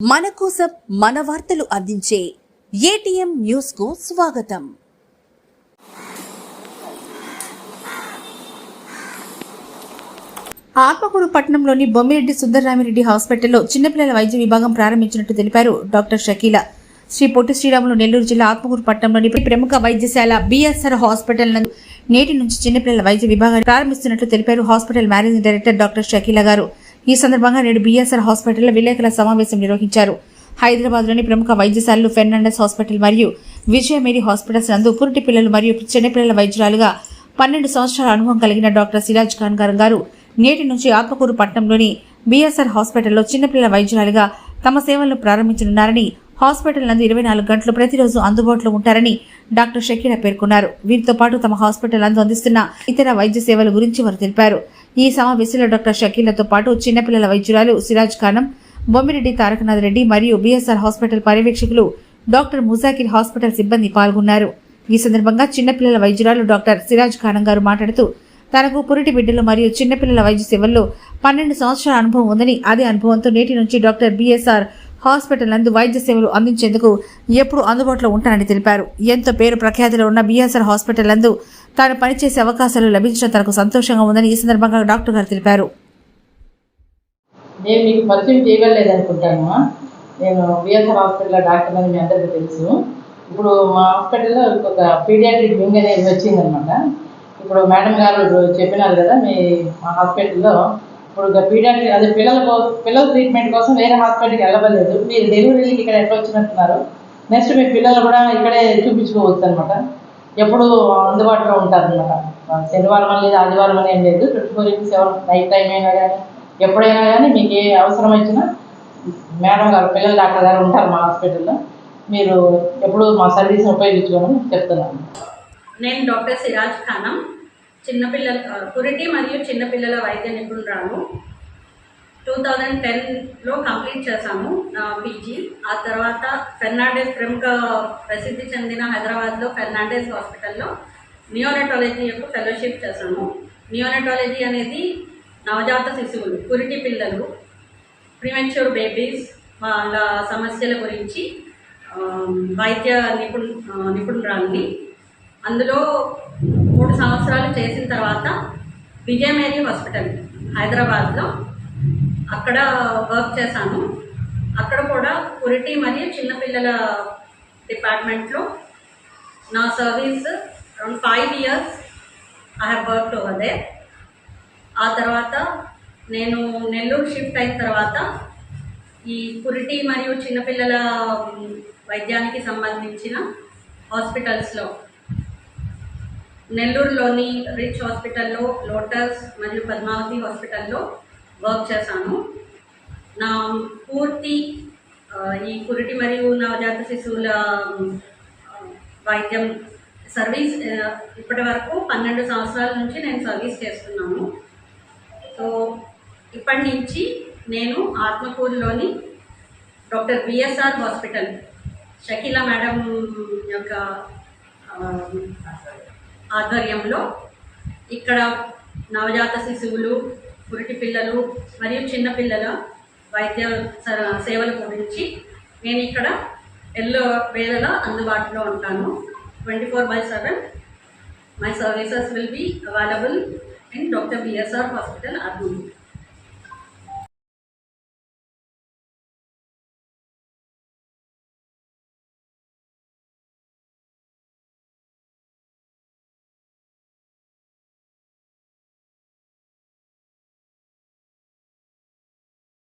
మన కోసం మన వార్తలు అందించే ఏటీఎం న్యూస్కు స్వాగతం. ఆత్మకూరు పట్టణంలోని బొమ్మిరెడ్డి సుందరరామిరెడ్డి హాస్పిటల్లో చిన్నపిల్లల వైద్య విభాగం ప్రారంభించినట్టు తెలిపారు డాక్టర్ షకీల. శ్రీ పొట్టి శ్రీరాములు నెల్లూరు జిల్లా ఆత్మకూరు పట్టణంలోని ప్రముఖ వైద్యశాల బిఎస్ఆర్ హాస్పిటల్ నందు నేటి నుంచి చిన్నపిల్లల వైద్య విభాగాన్ని ప్రారంభిస్తున్నట్లు తెలిపారు hospital managing director doctor Shakeela గారు. ఈ సందర్భంగా నేడు బీఎస్ఆర్ హాస్పిటల్లో విలేకరుల సమావేశం నిర్వహించారు. హైదరాబాద్లోని ప్రముఖ వైద్యశాలలు ఫెర్నాండస్ హాస్పిటల్ మరియు విజయ మేరీ హాస్పిటల్స్ నందు పురిటి పిల్లలు మరియు చిన్నపిల్లల వైద్యురాలుగా పన్నెండు సంవత్సరాల అనుభవం కలిగిన డాక్టర్ సిరాజ్ ఖాన్ గారు గారు నేటి నుంచి ఆత్మకూరు పట్టణంలోని బీఎస్ఆర్ హాస్పిటల్లో చిన్నపిల్లల వైద్యురాలుగా తమ సేవలను ప్రారంభించనున్నారని హాస్పిటల్ నందు ఇరవై నాలుగు గంటలు ప్రతిరోజు అందుబాటులో ఉంటారని డాక్టర్ షకీల పేర్కొన్నారు. వీరితో పాటు తమ హాస్పిటల్ నందు అందిస్తున్న ఇతర వైద్య సేవల గురించి వారు తెలిపారు. ఈ సమావేశంలో డాక్టర్ షకీలతో పాటు చిన్నపిల్లల వైద్యురాలు సిరాజ్ ఖానం బొమ్మిరెడ్డి తారకనాథ్ రెడ్డి మరియు బీఎస్ఆర్ హాస్పిటల్ పర్యవేక్షకులు డాక్టర్ ముజాకిర్ హాస్పిటల్ సిబ్బంది పాల్గొన్నారు. ఈ సందర్భంగా చిన్నపిల్లల వైద్యురాలు డాక్టర్ సిరాజ్ ఖానం గారు మాట్లాడుతూ తనకు పురిటి బిడ్డలు మరియు చిన్నపిల్లల వైద్య సేవల్లో పన్నెండు సంవత్సరాల అనుభవం ఉందని అదే అనుభవంతో నేటి నుంచి డాక్టర్ బీఎస్ఆర్ హాస్పిటల్ నందు వైద్య సేవలు అందించేందుకు ఎప్పుడు అందుబాటులో ఉంటానని తెలిపారు. ఎంతో పేరు ప్రఖ్యాతిలో ఉన్న బీఎస్ఆర్ హాస్పిటల్ నందు తాను పనిచేసే అవకాశాలు లభించడం తనకు సంతోషంగా ఉందని ఈ సందర్భంగా డాక్టర్ గారు తెలిపారు. నేను మీకు పరిచయం చేయగలేదు అనుకుంటాను నేను బీఎస్ఆర్ హాస్పిటల్లో డాక్టర్ అని మీ అందరికీ తెలుసు. ఇప్పుడు మా హాస్పిటల్లో ఒక పీడియాట్రిక్ వింగ్ అనేది వచ్చిందనమాట. ఇప్పుడు మేడం గారు చెప్పినారు కదా మీ మా హాస్పిటల్లో ఇప్పుడు పీడియాట్రిక్ అదే పిల్లల పిల్లల ట్రీట్మెంట్ కోసం వేరే హాస్పిటల్కి వెళ్ళవలేదు మీరు డెలివరీ ఇక్కడ ఎట్లా వచ్చినట్టున్నారు? నెక్స్ట్ మీ పిల్లలు కూడా ఇక్కడే చూపించుకోవచ్చు అనమాట ఎప్పుడు అందుబాటులో ఉంటారనమాట శనివారం అని లేదు ఆదివారం అని ఏం లేదు. Twenty four into seven night time అయినా కానీ ఎప్పుడైనా కానీ మీకు ఏ అవసరం వచ్చినా మేడం గారు పిల్లల డాక్టర్ గారు ఉంటారు మా హాస్పిటల్లో మీరు ఎప్పుడు మా సర్వీస్ని ఉపయోగించుకోమని చెప్తున్నాను. నేను డాక్టర్ సిరాజ్ ఖానం. చిన్నపిల్లల పురిటి మరియు చిన్నపిల్లల వైద్య నిపుణురాలు. టూ థౌజండ్ టెన్లో కంప్లీట్ చేశాము నా పీజీ. ఆ తర్వాత ఫెర్నాండెస్ ప్రముఖ ప్రసిద్ధి చెందిన హైదరాబాద్లో ఫెర్నాండెస్ హాస్పిటల్లో నియోనటాలజీ యొక్క ఫెలోషిప్ చేశాము. నియోనటాలజీ అనేది నవజాత శిశువులు పురిటి పిల్లలు ప్రిమెచ్యూర్ బేబీస్ వాళ్ళ సమస్యల గురించి వైద్య నిపుణు ఆ, అందులో మూడు సంవత్సరాలు చేసిన తర్వాత విజయమేరీ హాస్పిటల్ హైదరాబాద్లో అక్కడ వర్క్ చేశాను. అక్కడ కూడా పురిటి మరియు చిన్నపిల్లల డిపార్ట్మెంట్లో నా service around five years I have work over there ఆ తర్వాత నేను నెల్లూరు షిఫ్ట్ అయిన తర్వాత ఈ పురిటి మరియు చిన్నపిల్లల వైద్యానికి సంబంధించిన హాస్పిటల్స్లో నెల్లూరులోని రిచ్ హాస్పిటల్లో లోటస్ మరియు పద్మావతి హాస్పిటల్లో వర్క్ చేశాను. నా పూర్తి ఈ కురిటి మరియు నవజాత శిశువుల వైద్యం సర్వీస్ ఇప్పటి వరకు పన్నెండు సంవత్సరాల నుంచి నేను సర్వీస్ చేస్తున్నాను. సో ఇప్పటి నుంచి నేను ఆత్మకూరులోని doctor BSR hospital Shakeela madam యొక్క ఆధ్వర్యంలో ఇక్కడ నవజాత శిశువులు పురిటి పిల్లలు మరియు చిన్నపిల్లల వైద్య సేవల గురించి నేను ఇక్కడ ఎల్లో వేళలో అందుబాటులో ఉంటాను. Twenty four by seven my services will be available in doctor BSR hospital అర్నూలు